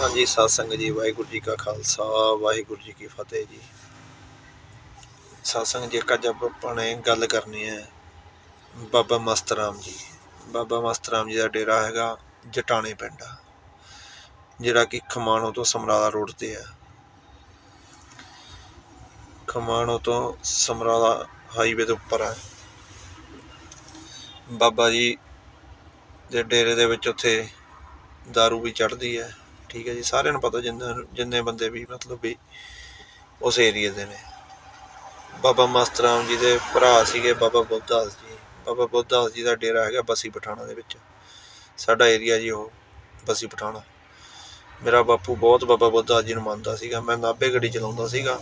ਹਾਂਜੀ ਸਤਸੰਗ ਜੀ, ਵਾਹਿਗੁਰੂ ਜੀ ਕਾ ਖਾਲਸਾ, ਵਾਹਿਗੁਰੂ ਜੀ ਕੀ ਫਤਿਹ ਜੀ। ਸਤਸੰਗ ਜੀ, ਇੱਕ ਅੱਜ ਆਪਾਂ ਨੇ ਗੱਲ ਕਰਨੀ ਹੈ ਬਾਬਾ ਮਸਤਰਾਮ ਜੀ। ਬਾਬਾ ਮਸਤਰਾਮ ਜੀ ਦਾ ਡੇਰਾ ਹੈਗਾ ਜਟਾਣੇ ਪਿੰਡ, ਜਿਹੜਾ ਕਿ ਖਮਾਣੋ ਤੋਂ ਸਮਰਾਲਾ ਰੋਡ ਤੇ ਹੈ। ਖਮਾਣੋ ਤੋਂ ਸਮਰਾਲਾ ਹਾਈਵੇ ਦੇ ਉੱਪਰ ਹੈ। ਬਾਬਾ ਜੀ ਦੇ ਡੇਰੇ ਦੇ ਵਿੱਚ ਉੱਥੇ दारू ਵੀ ਚੜ੍ਹਦੀ ਹੈ। ਠੀਕ ਹੈ ਜੀ, ਸਾਰਿਆਂ ਨੂੰ ਪਤਾ ਜਿੰਨੇ ਜਿੰਨੇ ਬੰਦੇ ਵੀ ਮਤਲਬ ਵੀ ਉਸ ਏਰੀਏ ਦੇ ਨੇ। ਬਾਬਾ ਮਸਤਰਾਮ ਜੀ ਦੇ ਭਰਾ ਸੀਗੇ, ਬਾਬਾ ਬੁੱਧਦਾਸ ਜੀ। ਬਾਬਾ ਬੁੱਧਦਾਸ ਜੀ ਦਾ ਡੇਰਾ ਹੈਗਾ ਬਸੀ ਪਠਾਣਾ ਦੇ ਵਿੱਚ। ਸਾਡਾ ਏਰੀਆ ਜੀ ਉਹ, ਬਸੀ ਪਠਾਣਾ। ਮੇਰਾ ਬਾਪੂ ਬਹੁਤ ਬਾਬਾ ਬੁੱਧਦਾਸ ਜੀ ਨੂੰ ਮੰਨਦਾ ਸੀਗਾ। ਮੈਂ ਨਾਭੇ ਗੱਡੀ ਚਲਾਉਂਦਾ ਸੀਗਾ।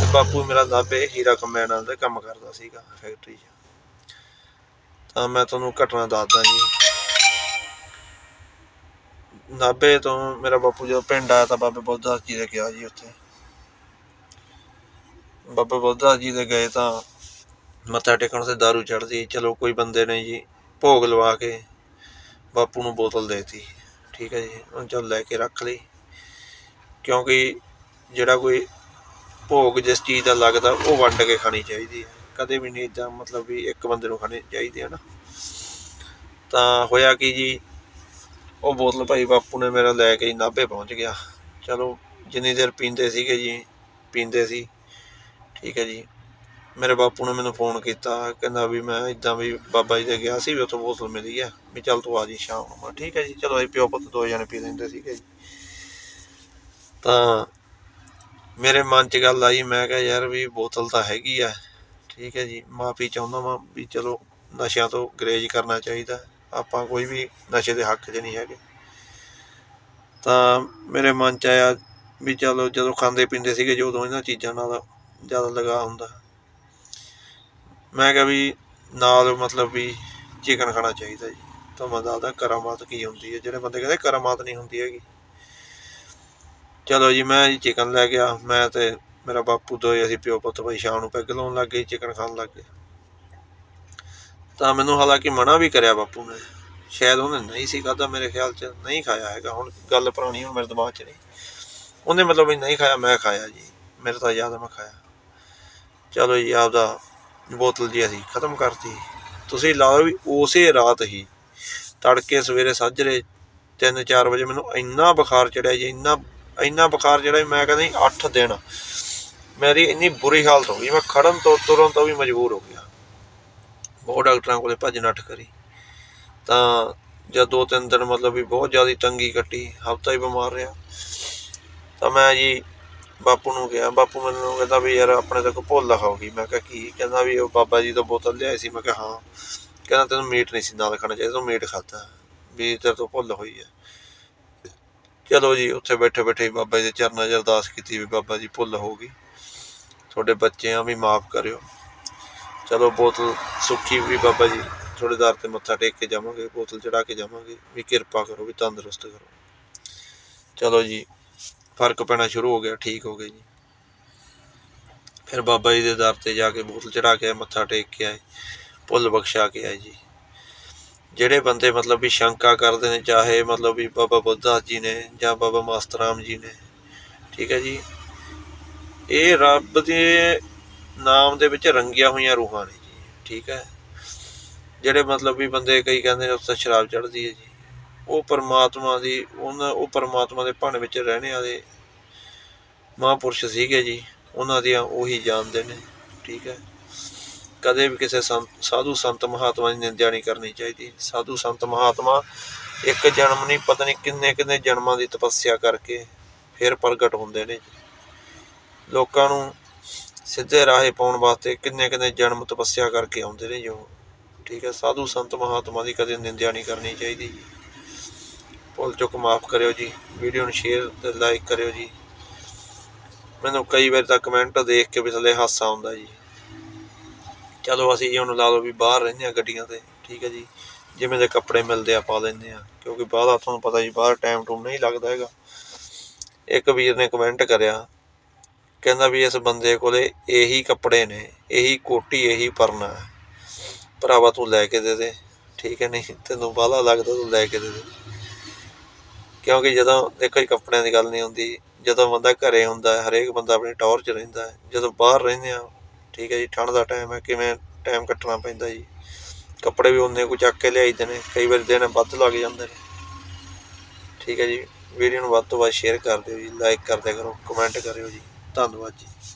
ਤੇ ਬਾਪੂ ਮੇਰਾ ਨਾਭੇ ਹੀਰਾ ਕੰਬਾਈਨਾਂ ਨਾਲ ਕੰਮ ਕਰਦਾ ਸੀਗਾ, ਫੈਕਟਰੀ 'ਚ। ਤਾਂ ਮੈਂ ਤੁਹਾਨੂੰ ਘਟਨਾ ਦੱਸਦਾ ਜੀ। ਨਾਭੇ ਤੋਂ ਮੇਰਾ ਬਾਪੂ ਜਦੋਂ ਪਿੰਡ ਆਇਆ ਤਾਂ ਬਾਬੇ ਬੁੱਧਦਾਸ ਜੀ ਦੇ ਗਿਆ ਜੀ ਉੱਥੇ। ਬਾਬਾ ਬੁੱਧਦਾਸ ਜੀ ਦੇ ਗਏ ਤਾਂ ਮੱਥਾ ਟੇਕਣ ਤੇ दारू ਚੜਦੀ ਚਲੋ ਕੋਈ ਬੰਦੇ ਨੇ ਜੀ ਭੋਗ ਲਵਾ ਕੇ ਬਾਪੂ ਨੂੰ ਬੋਤਲ ਦੇਤੀ। ਠੀਕ ਹੈ ਜੀ ਉਹ ਚੱਲ ਲੈ ਕੇ ਰੱਖ ਲਈ। ਕਿਉਂਕਿ ਜਿਹੜਾ ਕੋਈ ਭੋਗ ਜਿਸ ਚੀਜ਼ ਦਾ ਲੱਗਦਾ ਉਹ ਵੰਡ ਕੇ ਖਾਣੀ ਚਾਹੀਦੀ ਹੈ। ਕਦੇ ਵੀ ਨਹੀਂ ਇਦਾਂ ਮਤਲਬ ਵੀ ਇੱਕ ਬੰਦੇ ਨੂੰ ਖਾਣੀ ਚਾਹੀਦੀ ਹੈ ਨਾ। ਤਾਂ ਹੋਇਆ ਕਿ ਜੀ ਉਹ ਬੋਤਲ ਭਾਈ ਬਾਪੂ ਨੇ ਮੇਰਾ ਲੈ ਕੇ ਜੀ, ਨਾਭੇ ਪਹੁੰਚ ਗਿਆ। ਚਲੋ, ਜਿੰਨੀ ਦੇਰ ਪੀਂਦੇ ਸੀਗੇ ਜੀ, ਪੀਂਦੇ ਸੀ। ਠੀਕ ਹੈ ਜੀ। ਮੇਰੇ ਬਾਪੂ ਨੇ ਮੈਨੂੰ ਫੋਨ ਕੀਤਾ, ਕਹਿੰਦਾ ਵੀ ਮੈਂ ਇਦਾਂ ਵੀ ਬਾਬਾ ਜੀ ਦੇ ਗਿਆ ਸੀ ਵੀ ਉੱਥੋਂ ਬੋਤਲ ਮਿਲੀ ਆ ਵੀ ਚੱਲ ਤੂੰ ਆ ਜੀ ਸ਼ਾਮ ਨੂੰ। ਮੈਂ ਠੀਕ ਹੈ ਜੀ, ਚਲੋ ਅਸੀਂ ਪਿਓ ਪੁੱਤ ਦੋ ਜਣੇ ਪੀ ਲੈਂਦੇ ਸੀਗੇ ਜੀ। ਤਾਂ ਮੇਰੇ ਮਨ 'ਚ ਗੱਲ ਆਈ, ਮੈਂ ਕਿਹਾ ਯਾਰ ਵੀ ਬੋਤਲ ਤਾਂ ਹੈਗੀ ਆ। ਠੀਕ ਹੈ ਜੀ, ਮਾਫੀ ਚਾਹੁੰਦਾ ਵਾਂ ਵੀ ਚਲੋ, ਨਸ਼ਿਆਂ ਤੋਂ ਗਰੇਜ ਕਰਨਾ ਚਾਹੀਦਾ। ਆਪਾਂ ਕੋਈ ਵੀ ਨਸ਼ੇ ਦੇ ਹੱਕ 'ਚ ਨਹੀਂ ਹੈਗੇ। ਤਾਂ ਮੇਰੇ ਮਨ 'ਚ ਆਇਆ ਵੀ ਚਲੋ ਜਦੋਂ ਖਾਂਦੇ ਪੀਂਦੇ ਸੀਗੇ ਜਦੋਂ ਇਹਨਾਂ ਚੀਜ਼ਾਂ ਨਾਲ ਜ਼ਿਆਦਾ ਲਗਾ ਹੁੰਦਾ। ਮੈਂ ਕਿਹਾ ਵੀ ਨਾਲ ਮਤਲਬ ਵੀ ਚਿਕਨ ਖਾਣਾ ਚਾਹੀਦਾ ਜੀ। ਤਾਂ ਮੈਂ ਦੱਸਦਾ ਕਰਾਮਾਤ ਕੀ ਹੁੰਦੀ ਹੈ। ਜਿਹੜੇ ਬੰਦੇ ਕਹਿੰਦੇ ਕਰਾਮਾਤ ਨਹੀਂ ਹੁੰਦੀ ਹੈਗੀ। ਚਲੋ ਜੀ, ਮੈਂ ਜੀ ਚਿਕਨ ਲੈ ਗਿਆ। ਮੈਂ ਤੇ ਮੇਰਾ ਬਾਪੂ ਦੋਏ, ਅਸੀਂ ਪਿਓ ਪੁੱਤ ਭਾਈ ਸ਼ਾਮ ਨੂੰ ਪੈਗ ਲਾਉਣ ਲੱਗ ਗਏ ਚਿਕਨ ਖਾਣ ਲੱਗ ਗਏ। ਤਾਂ ਮੈਨੂੰ ਹਾਲਾਂਕਿ ਮਨਾ ਵੀ ਕਰਿਆ ਬਾਪੂ ਨੇ। ਸ਼ਾਇਦ ਉਹਨੇ ਨਹੀਂ ਸੀ ਖਾਧਾ, ਮੇਰੇ ਖਿਆਲ 'ਚ ਨਹੀਂ ਖਾਇਆ ਹੈਗਾ। ਹੁਣ ਗੱਲ ਪੁਰਾਣੀ, ਹੁਣ ਮੇਰੇ ਦਿਮਾਗ 'ਚ ਨਹੀਂ। ਉਹਨੇ ਮਤਲਬ ਵੀ ਨਹੀਂ ਖਾਇਆ, ਮੈਂ ਖਾਇਆ ਜੀ। ਮੇਰੇ ਤਾਂ ਯਾਦ ਮੈਂ ਖਾਇਆ। ਚਲੋ ਜੀ, ਆਪਦਾ ਬੋਤਲ ਜੀ ਅਸੀਂ ਖਤਮ ਕਰਤੀ। ਤੁਸੀਂ ਲਾਓ ਵੀ ਉਸੇ ਰਾਤ ਹੀ ਤੜਕੇ ਸਵੇਰੇ ਸਾਜਰੇ 3-4 ਵਜੇ ਮੈਨੂੰ ਇੰਨਾ ਬੁਖਾਰ ਚੜਿਆ ਜੀ, ਇੰਨਾ ਇੰਨਾ ਬੁਖਾਰ ਚੜਿਆ ਮੈਂ ਕਹਿੰਦਾ ਜੀ 8 ਦਿਨ। ਮੇਰੀ ਇੰਨੀ ਬੁਰੀ ਹਾਲਤ ਹੋ ਗਈ, ਮੈਂ ਖੜਨ ਤੋਂ ਤੁਰਨ ਤੋਂ ਵੀ ਮਜਬੂਰ ਹੋ ਗਿਆ। ਬਹੁਤ ਡਾਕਟਰਾਂ ਕੋਲੇ ਭੱਜ ਨੱਠ ਕਰੀ। ਤਾਂ ਜਦ ਦੋ ਤਿੰਨ ਦਿਨ ਮਤਲਬ ਵੀ ਬਹੁਤ ਜ਼ਿਆਦਾ ਤੰਗੀ ਕੱਟੀ, ਹਫਤਾ ਹੀ ਬਿਮਾਰ ਰਿਹਾ। ਤਾਂ ਮੈਂ ਜੀ ਬਾਪੂ ਨੂੰ ਕਿਹਾ, ਬਾਪੂ ਮੈਨੂੰ ਕਹਿੰਦਾ ਵੀ ਯਾਰ ਆਪਣੇ ਤੱਕ ਭੁੱਲ ਹੋ ਗਈ ਮੈਂ ਕਿਹਾ ਕੀ? ਕਹਿੰਦਾ ਵੀ ਉਹ ਬਾਬਾ ਜੀ ਤੋਂ ਬੋਤਲ ਲਿਆਈ ਸੀ। ਮੈਂ ਕਿਹਾ ਹਾਂ। ਕਹਿੰਦਾ ਤੈਨੂੰ ਮੀਟ ਨਹੀਂ ਸੀ ਨਾਲ ਖਾਣਾ ਚਾਹੀਦਾ, ਤੂੰ ਮੀਟ ਖਾਦਾ ਵੀ ਤੇਰੇ ਤੋਂ ਭੁੱਲ ਹੋਈ ਹੈ ਚਲੋ ਜੀ, ਉੱਥੇ ਬੈਠੇ ਬੈਠੇ ਬਾਬਾ ਜੀ ਦੇ ਚਰਨਾਂ 'ਚ ਅਰਦਾਸ ਕੀਤੀ ਵੀ ਬਾਬਾ ਜੀ ਭੁੱਲ ਹੋ ਗਈ ਤੁਹਾਡੇ ਬੱਚਿਆਂ ਵੀ ਮਾਫ ਕਰਿਓ। ਚਲੋ ਬੋਤਲ ਸੁੱਖੀ ਵੀ ਬਾਬਾ ਜੀ ਥੋੜੇ ਦਰ ਤੇ ਮੱਥਾ ਟੇਕ ਕੇ ਜਾਵਾਂਗੇ ਬੋਤਲ ਚੜਾ ਕੇ ਜਾਵਾਂਗੇ ਵੀ ਕਿਰਪਾ ਕਰੋ ਵੀ ਤੰਦਰੁਸਤ ਕਰੋ। ਚਲੋ ਜੀ ਫ਼ਰਕ ਪੈਣਾ ਸ਼ੁਰੂ ਹੋ ਗਿਆ ਠੀਕ ਹੋ ਗਏ ਜੀ। ਫਿਰ ਬਾਬਾ ਜੀ ਦੇ ਦਰ ਤੇ ਜਾ ਕੇ ਬੋਤਲ ਚੜਾ ਕੇ ਆਏ, ਮੱਥਾ ਟੇਕ ਕੇ ਆਏ ਭੁੱਲ ਬਖਸ਼ਾ ਕੇ ਆਏ ਜੀ। ਜਿਹੜੇ ਬੰਦੇ ਮਤਲਬ ਵੀ ਸ਼ੰਕਾ ਕਰਦੇ ਨੇ ਚਾਹੇ ਮਤਲਬ ਵੀ ਬਾਬਾ ਬੁੱਧਦਾਸ ਜੀ ਨੇ ਜਾਂ ਬਾਬਾ ਮਾਸਤਰਾਮ ਜੀ ਨੇ ਠੀਕ ਹੈ ਜੀ। ਇਹ ਰੱਬ ਦੇ ਨਾਮ ਦੇ ਵਿੱਚ ਰੰਗੀਆਂ ਹੋਈਆਂ ਰੂਹਾਂ ਨੇ ਜੀ, ਠੀਕ ਹੈ? ਜਿਹੜੇ ਮਤਲਬ ਵੀ ਬੰਦੇ ਕਈ ਕਹਿੰਦੇ ਨੇ ਉੱਥੇ ਸ਼ਰਾਬ ਚੜ੍ਹਦੀ ਹੈ ਜੀ। ਉਹ ਪਰਮਾਤਮਾ ਦੀ, ਉਹਨਾਂ, ਉਹ ਪਰਮਾਤਮਾ ਦੇ ਭਾਣੇ ਵਿੱਚ ਰਹਿਣੇ ਵਾਲੇ ਮਹਾਂਪੁਰਸ਼ ਸੀਗੇ ਜੀ, ਉਹਨਾਂ ਦੀਆਂ ਉਹੀ ਜਾਣਦੇ ਨੇ ਠੀਕ ਹੈ? ਕਦੇ ਵੀ ਕਿਸੇ ਸੰਤ, ਸਾਧੂ ਸੰਤ ਮਹਾਤਮਾ ਦੀ ਨਿੰਦਿਆ ਨਹੀਂ ਕਰਨੀ ਚਾਹੀਦੀ। ਸਾਧੂ ਸੰਤ ਮਹਾਤਮਾ ਇੱਕ ਜਨਮ ਨਹੀਂ, ਪਤਾ ਨਹੀਂ ਕਿੰਨੇ ਕਿੰਨੇ ਜਨਮਾਂ ਦੀ ਤਪੱਸਿਆ ਕਰਕੇ ਫਿਰ ਪ੍ਰਗਟ ਹੁੰਦੇ ਨੇ ਜੀ। ਲੋਕਾਂ ਨੂੰ ਸਿੱਧੇ ਰਾਹੇ ਪਾਉਣ ਵਾਸਤੇ ਕਿੰਨੇ ਕਿੰਨੇ ਜਨਮ ਤਪੱਸਿਆ ਕਰਕੇ ਆਉਂਦੇ ਨੇ ਜੋ, ਠੀਕ ਹੈ, ਸਾਧੂ ਸੰਤ ਮਹਾਤਮਾ ਦੀ ਕਦੇ ਨਿੰਦਿਆ ਨਹੀਂ ਕਰਨੀ ਚਾਹੀਦੀ ਜੀ। ਭੁੱਲ ਚੁੱਕ ਮਾਫ ਕਰਿਓ ਜੀ, ਵੀਡੀਓ ਨੂੰ ਸ਼ੇਅਰ ਤੇ ਲਾਈਕ ਕਰਿਓ ਜੀ। ਮੈਨੂੰ ਕਈ ਵਾਰ ਤਾਂ ਕਮੈਂਟ ਦੇਖ ਕੇ ਵੀ ਥੱਲੇ ਹਾਸਾ ਆਉਂਦਾ ਜੀ। ਚਲੋ ਅਸੀਂ ਜੀ ਹੁਣ ਲਾ ਲਓ ਵੀ ਬਾਹਰ ਰਹਿੰਦੇ ਆ ਗੱਡੀਆਂ ਤੇ, ਠੀਕ ਹੈ ਜੀ। ਜਿਵੇਂ ਦੇ ਕੱਪੜੇ ਮਿਲਦੇ ਆ ਪਾ ਲੈਂਦੇ ਆ ਕਿਉਂਕਿ ਬਾਹਰ ਤੁਹਾਨੂੰ ਪਤਾ ਜੀ, ਬਾਹਰ ਟਾਈਮ ਟੂਮ ਨਹੀਂ ਲੱਗਦਾ ਹੈਗਾ। ਇੱਕ ਵੀਰ ਨੇ ਕਮੈਂਟ ਕਰਿਆ ਕਹਿੰਦਾ ਵੀ ਇਸ ਬੰਦੇ ਕੋਲੇ ਇਹੀ ਕੱਪੜੇ ਨੇ, ਇਹੀ ਕੋਟੀ, ਇਹੀ ਪਰਨਾ ਭਰਾਵਾ ਤੂੰ ਲੈ ਕੇ ਦੇ ਦੇ, ਠੀਕ ਹੈ ਨਹੀਂ? ਤੈਨੂੰ ਬਾਹਲਾ ਲੱਗਦਾ ਤੂੰ ਲੈ ਕੇ ਦੇ ਦੇ। ਕਿਉਂਕਿ ਜਦੋਂ ਦੇਖੋ ਜੀ, ਕੱਪੜਿਆਂ ਦੀ ਗੱਲ ਨਹੀਂ ਹੁੰਦੀ। ਜਦੋਂ ਬੰਦਾ ਘਰੇ ਹੁੰਦਾ ਹਰੇਕ ਬੰਦਾ ਆਪਣੀ ਟੌਰ 'ਚ ਰਹਿੰਦਾ ਜਦੋਂ ਬਾਹਰ ਰਹਿੰਦੇ ਆ ਠੀਕ ਹੈ ਜੀ, ਠੰਡ ਦਾ ਟਾਈਮ ਹੈ, ਕਿਵੇਂ ਟਾਈਮ ਕੱਟਣਾ ਪੈਂਦਾ ਜੀ। ਕੱਪੜੇ ਵੀ ਉਨੇ ਕੁ ਚੱਕ ਕੇ ਲਿਆਈਦੇ ਨੇ, ਕਈ ਵਾਰ ਦਿਨ ਵੱਧ ਲੱਗ ਜਾਂਦੇ ਨੇ। ਠੀਕ ਹੈ ਜੀ, ਵੀਡੀਓ ਨੂੰ ਵੱਧ ਤੋਂ ਵੱਧ ਸ਼ੇਅਰ ਕਰ ਦਿਓ ਜੀ ਲਾਈਕ ਕਰਦੇ ਕਰੋ ਕਮੈਂਟ ਕਰਿਓ ਜੀ। ਧੰਨਵਾਦ ਜੀ।